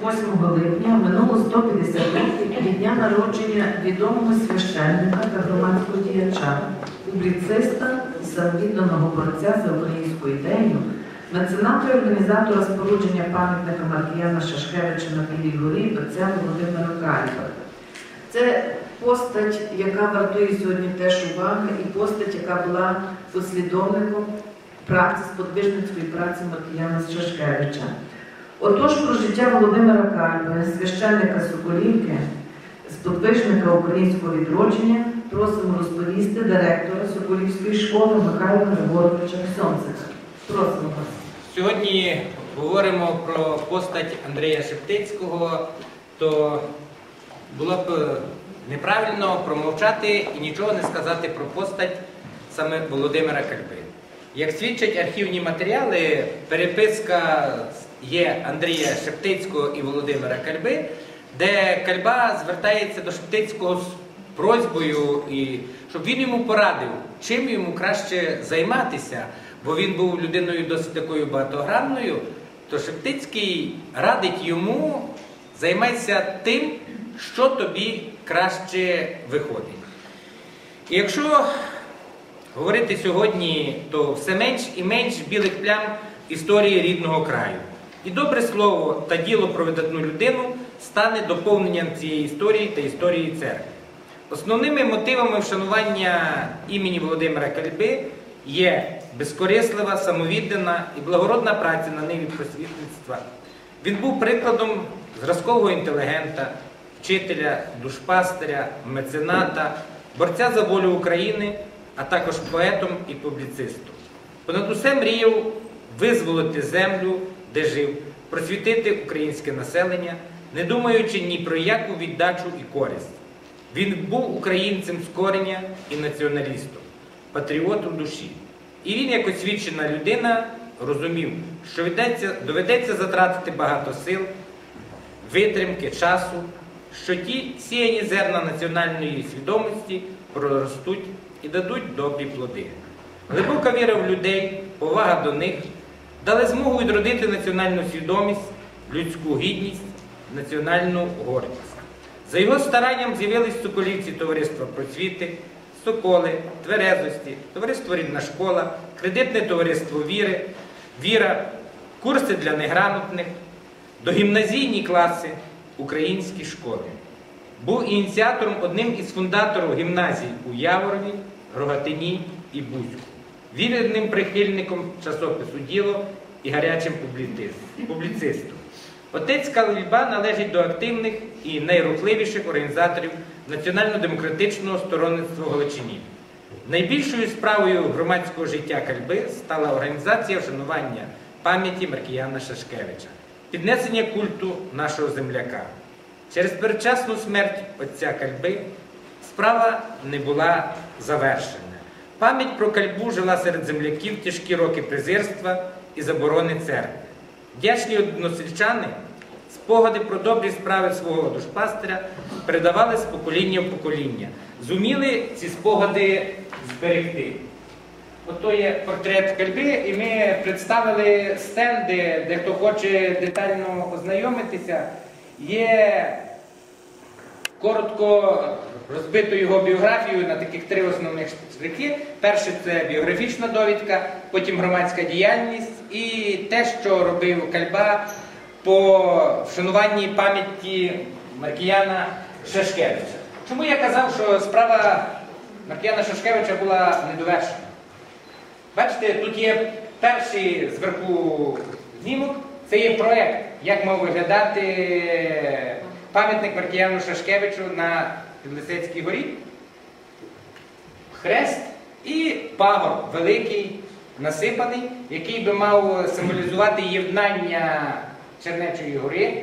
28 липня минуло 150 років від дня народження відомого священника та громадського діяча, публіциста, самовідданого борця за українську ідею, мецената і організатора спорудження пам'ятника Маркіяна Шашкевича на Білій горі отця Володимира Кальба. Це постать, яка вартує сьогодні теж уваги, і постать, яка була послідовником праці, сподвижницької праці Маркіяна Шашкевича. Отож, про життя Володимира Кальби, священника Соколівки, сподвижника українського відродження, просимо розповісти директора Соколівської школи Михайла Григоровича Ксьонцика. Просимо вас. Сьогодні говоримо про постать Андрія Шептицького, то було б неправильно промовчати і нічого не сказати про постать саме Володимира Кальби. Як свідчать архівні матеріали, переписка є Андрія Шептицького і Володимира Кальби, де Кальба звертається до Шептицького з просьбою, і щоб він йому порадив, чим йому краще займатися, бо він був людиною досить такою багатогранною, то Шептицький радить йому займайся тим, що тобі краще виходить. Якщо говорити сьогодні, то все менш і менш білих плям історії рідного краю. І добре слово та діло про видатну людину стане доповненням цієї історії та історії церкви. Основними мотивами вшанування імені Володимира Кальби є безкорислива, самовіддана і благородна праця на ниві просвітництва. Він був прикладом зразкового інтелігента, вчителя, душпастиря, мецената, борця за волю України, а також поетом і публіцистом. Понад усе мріяв визволити землю, де жив, просвітити українське населення, не думаючи ні про яку віддачу і користь. Він був українцем з кореня і націоналістом, патріотом душі. І він, як освічена людина, розумів, що доведеться, доведеться затратити багато сил, витримки, часу, що ті сіяні зерна національної свідомості проростуть і дадуть добрі плоди. Глибока віра в людей, повага до них дали змогу відродити національну свідомість, людську гідність, національну гордість. За його старанням з'явились Соколівці товариства просвіти, Соколи, Тверезості, товариство Рідна школа, кредитне товариство Віри, Віра, курси для неграмотних, догімназійні класи, українські школи. Був ініціатором одним із фундаторів гімназій у Яворові, Рогатині і Бузьку, вірним прихильником часопису Діло і гарячим публіцистом. Отець Калільба належить до активних і найрухливіших організаторів національно-демократичного сторонництва в Галичині. Найбільшою справою громадського життя Кальби стала організація вшанування пам'яті Маркіяна Шашкевича, піднесення культу нашого земляка. Через передчасну смерть отця Кальби справа не була завершена. Пам'ять про кальбу жила серед земляків тяжкі роки презирства і заборони церкви. Вдячні односельчани спогади про добрі справи свого душпастиря передавали з покоління в покоління. Зуміли ці спогади зберегти. Ото є портрет Кальби, і ми представили стенди, де хто хоче детально ознайомитися, є коротко розбито його біографію на таких три основних штрихи. Перше це біографічна довідка, потім громадська діяльність і те, що робив Кальба по вшануванні пам'яті Маркіяна Шашкевича. Чому я казав, що справа Маркіяна Шашкевича була недовершена? Бачите, тут є перший зверху знімок, це є проєкт, як мав виглядати пам'ятник Маркіяну Шашкевичу на Підлисецькій горі. Хрест і пагор великий, насипаний, який би мав символізувати єднання Чернечої гори,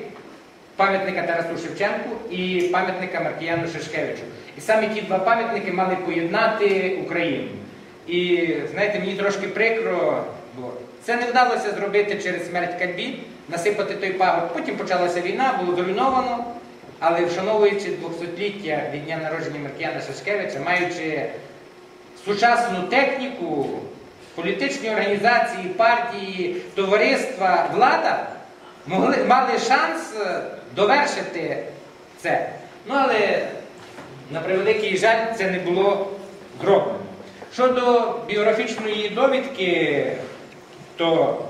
пам'ятника Тарасу Шевченку і пам'ятника Маркіяну Шашкевичу. І саме ті два пам'ятники мали поєднати Україну. І знаєте, мені трошки прикро, бо це не вдалося зробити через смерть Кальбі, насипати той пагорб. Потім почалася війна, було зруйновано. Але вшановуючи 200-ліття від дня народження Маркіяна Шашкевича, маючи сучасну техніку, політичні організації, партії, товариства, влада, могли, мали шанс е, довершити це. Ну але, на превеликий жаль, це не було зроблено. Щодо біографічної довідки, то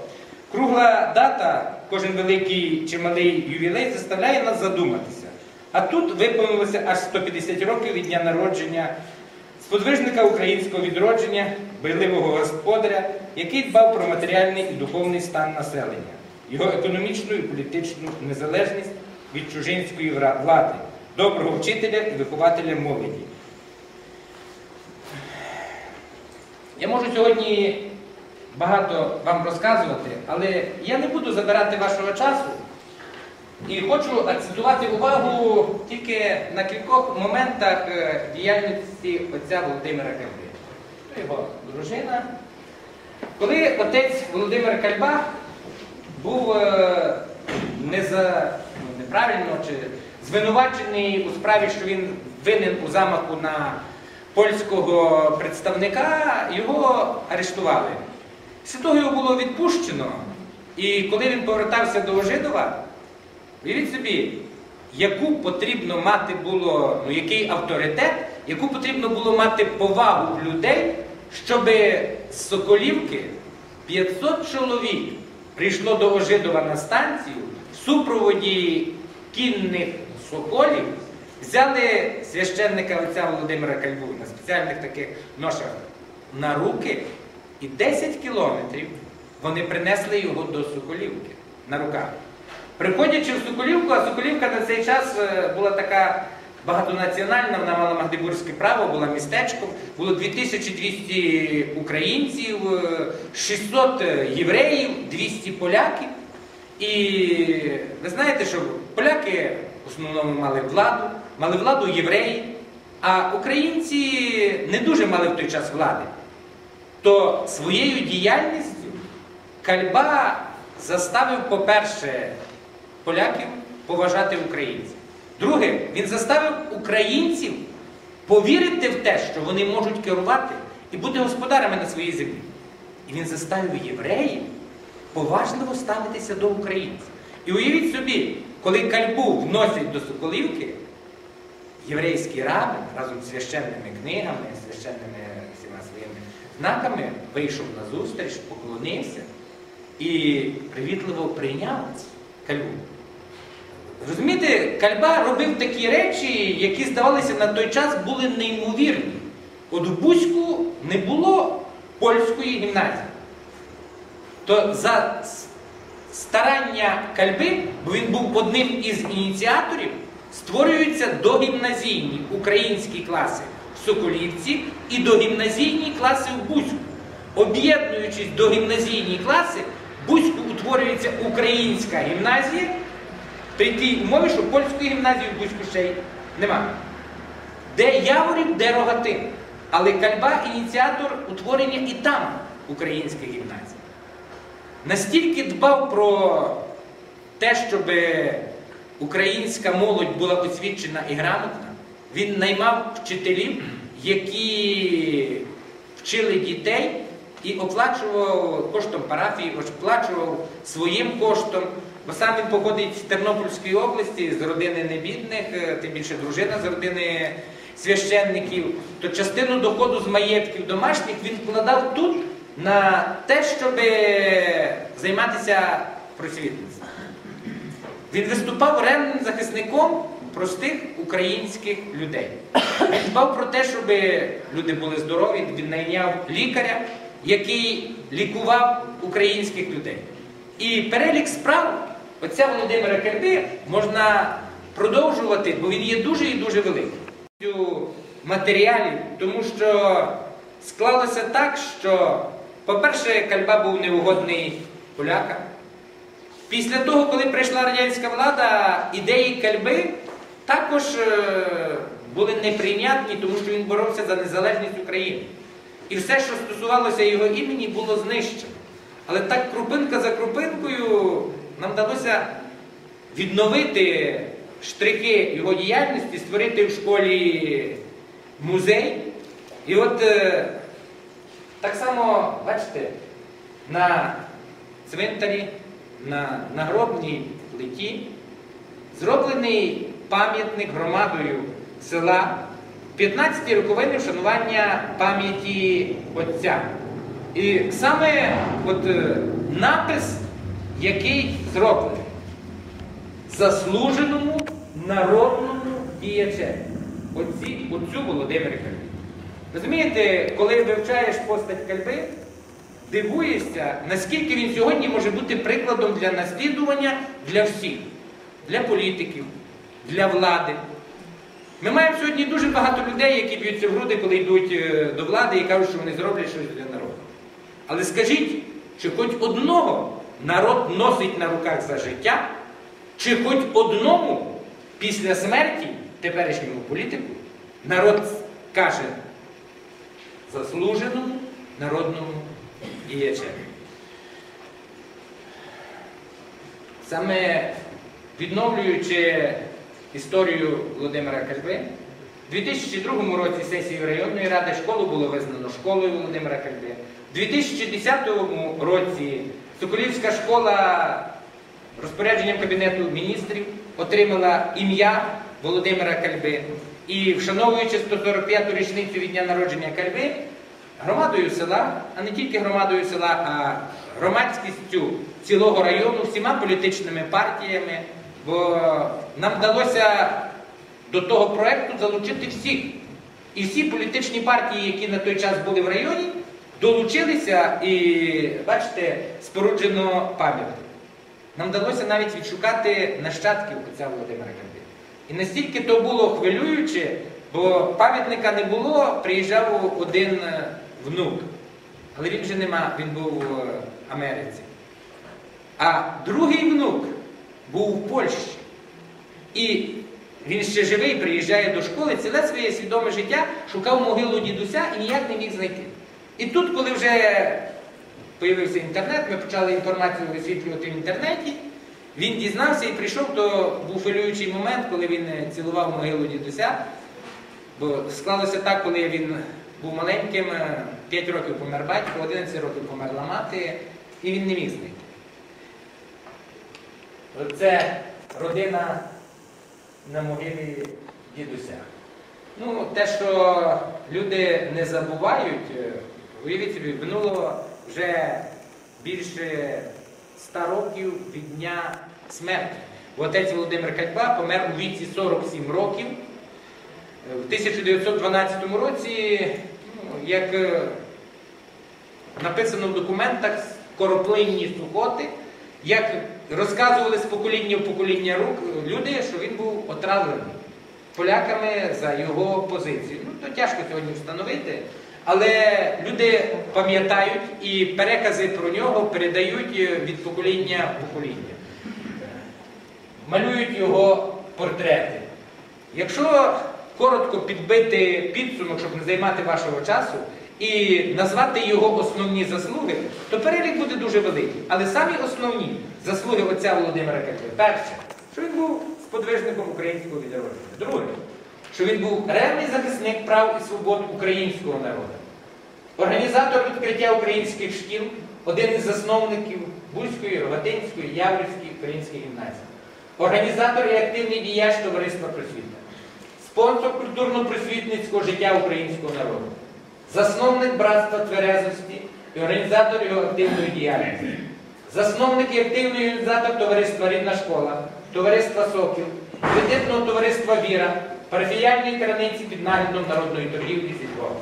кругла дата, кожен великий чи малий ювілей заставляє нас задуматися. А тут виповнилося аж 150 років від дня народження сподвижника українського відродження, бойливого господаря, який дбав про матеріальний і духовний стан населення, його економічну і політичну незалежність від чужинської влади, доброго вчителя і вихователя молоді. Я можу сьогодні багато вам розказувати, але я не буду забирати вашого часу. І хочу акцентувати увагу тільки на кількох моментах е, діяльності отця Володимира Кальби. Його дружина. Коли отець Володимир Кальба був е, ну, неправильно чи звинувачений у справі, що він винен у замаху на польського представника, його арештували. Після того його було відпущено, і коли він повертався до Ожидова, Уявіть собі, яку потрібно мати було, ну який авторитет, яку потрібно було мати повагу людей, щоб з Соколівки 500 чоловік прийшло до Ожидова на станцію в супроводі кінних соколів, взяли священника отця Володимира Кальбу на спеціальних таких ношах на руки, і 10 кілометрів вони принесли його до Соколівки на руках. Приходячи в Соколівку, а Соколівка на цей час е, була така багатонаціональна, вона мала магдебурзьке право, була містечком, було 2200 українців, е, 600 євреїв, 200 поляків. І ви знаєте, що поляки в основному мали владу, мали владу євреї, а українці не дуже мали в той час влади. То своєю діяльністю Кальба заставив, по-перше, поляків поважати українців. Друге, він заставив українців повірити в те, що вони можуть керувати і бути господарями на своїй землі. І він заставив євреїв поважливо ставитися до українців. І уявіть собі, коли кальбу вносять до Соколівки, єврейський рабин разом з священними книгами, священними всіма своїми знаками вийшов на зустріч, поклонився і привітливо прийняв кальбу. Розумієте, Кальба робив такі речі, які здавалися на той час були неймовірні. От в Бузьку не було польської гімназії. То за старання Кальби, бо він був одним із ініціаторів, створюються догімназійні українські класи в Соколівці і догімназійні класи в Бузьку. Об'єднуючись до гімназійні класи, в Бузьку утворюється українська гімназія, при тій умові, що польської гімназії в Бузьку ще й немає. Де Яворів, де Рогатин. Але Кальба ініціатор утворення і там українських гімназій. Настільки дбав про те, щоб українська молодь була освічена і грамотна, він наймав вчителів, які вчили дітей і оплачував коштом парафії, оплачував своїм коштом. Бо сам він походить з Тернопільської області, з родини небідних, е, тим більше дружина з родини священників, то частину доходу з маєтків домашніх він вкладав тут на те, щоб займатися просвітництвом. Він виступав ревним захисником простих українських людей. Він дбав про те, щоб люди були здорові, він найняв лікаря, який лікував українських людей. І перелік справ отця Володимира Керби можна продовжувати, бо він є дуже і дуже великий. Матеріалів, тому що склалося так, що, по-перше, Кальба був неугодний полякам. Після того, коли прийшла радянська влада, ідеї Кальби також е, були неприйнятні, тому що він боровся за незалежність України. І все, що стосувалося його імені, було знищено. Але так крупинка за крупинкою нам вдалося відновити штрихи його діяльності, створити в школі музей. І от е, так само, бачите, на цвинтарі на нагробній плиті зроблений пам'ятник громадою села 15 роковини вшанування пам'яті Отця. І саме от, е, напис, який зроблений заслуженому народному діячеві. Отці, отцю Володимира. Розумієте, коли вивчаєш постать Кальби, дивуєшся, наскільки він сьогодні може бути прикладом для наслідування для всіх, для політиків, для влади. Ми маємо сьогодні дуже багато людей, які б'ються в груди, коли йдуть е, до влади і кажуть, що вони зроблять щось для народу. Але скажіть, чи хоч одного народ носить на руках за життя, чи хоч одному після смерті теперішньому політику народ каже заслуженому народному діячеві. Саме відновлюючи історію Володимира Кальби, у 2002 році сесією районної ради школу було визнано школою Володимира Кальби. У 2010 році Соколівська школа розпорядженням Кабінету міністрів отримала ім'я Володимира Кальби. І вшановуючи 145-ту річницю від дня народження Кальби, громадою села, а не тільки громадою села, а громадськістю цілого району, всіма політичними партіями, бо нам вдалося до того проекту залучити всіх. І всі політичні партії, які на той час були в районі, долучилися і, бачите, споруджено пам'ятник. Нам вдалося навіть відшукати нащадків отця Володимира Кальби. І настільки то було хвилююче, бо пам'ятника не було, приїжджав один е, внук. Але він вже нема, він був в Америці. А другий внук був в Польщі. І він ще живий, приїжджає до школи, ціле своє свідоме життя шукав могилу дідуся і ніяк не міг знайти. І тут, коли вже появився інтернет, ми почали інформацію висвітлювати в інтернеті. Він дізнався і прийшов, то був хвилюючий момент, коли він е, цілував могилу дідуся. Бо склалося так, коли він був маленьким, 5 років помер батько, 11 років померла мати, і він не міг знайти. Це родина на могилі дідуся. Ну, те, що люди не забувають, е, уявіть собі, минуло вже більше 100 років від дня смерті. Отець Володимир Катьба помер у віці 47 років. Е, В 1912 році, ну, як е, написано в документах, скороплинні сухоти, як розказували з покоління в покоління рук люди, що він був отравлений поляками за його позицію. Ну, то тяжко сьогодні встановити. Але люди пам'ятають і перекази про нього передають е, від покоління в покоління. Малюють його портрети. Якщо коротко підбити підсумок, щоб не займати вашого часу, і назвати його основні заслуги, то перелік буде дуже великий. Але самі основні заслуги отця Володимира Катьби. Перше, що він був сподвижником українського відродження. Друге, що він був ревний захисник прав і свобод українського народу. Організатор відкриття українських шкіл, один із засновників Бузької, Рогатинської, Яврівської української гімназії. Організатор і активний діяч товариства просвіта. Спонсор культурно-просвітницького життя українського народу. Засновник братства Тверезості і організатор його активної діяльності. Засновник і активний організатор товариства Рідна школа, товариства Сокіл, кредитного товариства Віра, парафіяльної краниці під наглядом народної торгівлі зі Львова.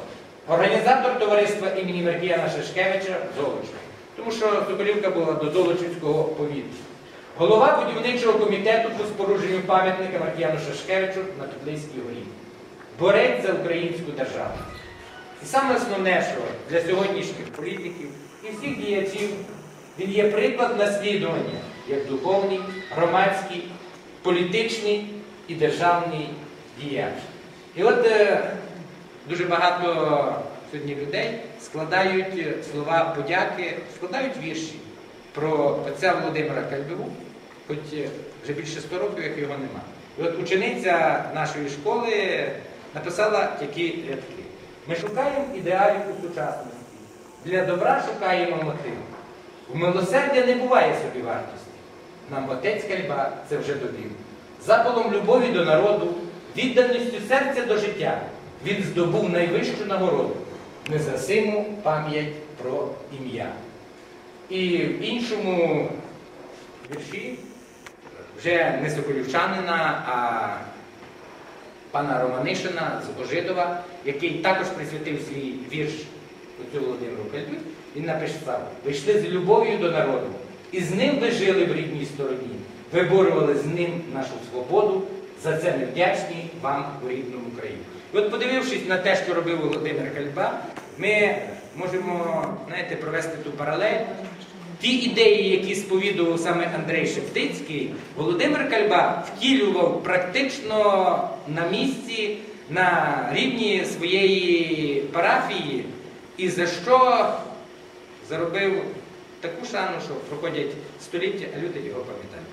Організатор товариства імені Маркіяна Шашкевича Золоча. Тому що Соколівка була до Золочівського повіту. Голова будівничого комітету по спорудженню пам'ятника Маркіяну Шашкевичу на Тудлинській горі. Борець за українську державу. І саме основне, що для сьогоднішніх політиків і всіх діячів він є приклад наслідування як духовний, громадський, політичний і державний діяч. І от е, дуже багато сьогодні людей складають е, слова подяки, складають вірші про отця Володимира Кальбиву, хоч е, вже більше 100 років, як його нема. І от учениця нашої школи написала такі рядки. Ми шукаємо ідеалів у сучасності. Для добра шукаємо мотив. У милосердя не буває собі вартості. нам отець Кальба це вже довів. Запалом любові до народу, відданістю серця до життя він здобув найвищу нагороду незасиму пам'ять про ім'я. І в іншому вірші вже не Соколівчанина, а пана Романишина з Ожидова, який також присвятив свій вірш оцю Володимиру Кальбі, він написав: ви йшли з любов'ю до народу, і з ним ви жили в рідній стороні, виборювали з ним нашу свободу. За це ми вдячні вам у рідному країні. І от подивившись на те, що робив Володимир Кальба, ми можемо знаєте, провести ту паралель. Ті ідеї, які сповідував саме Андрей Шептицький, Володимир Кальба втілював практично на місці, на рівні своєї парафії, і за що заробив таку шану, що проходять століття, а люди його пам'ятають.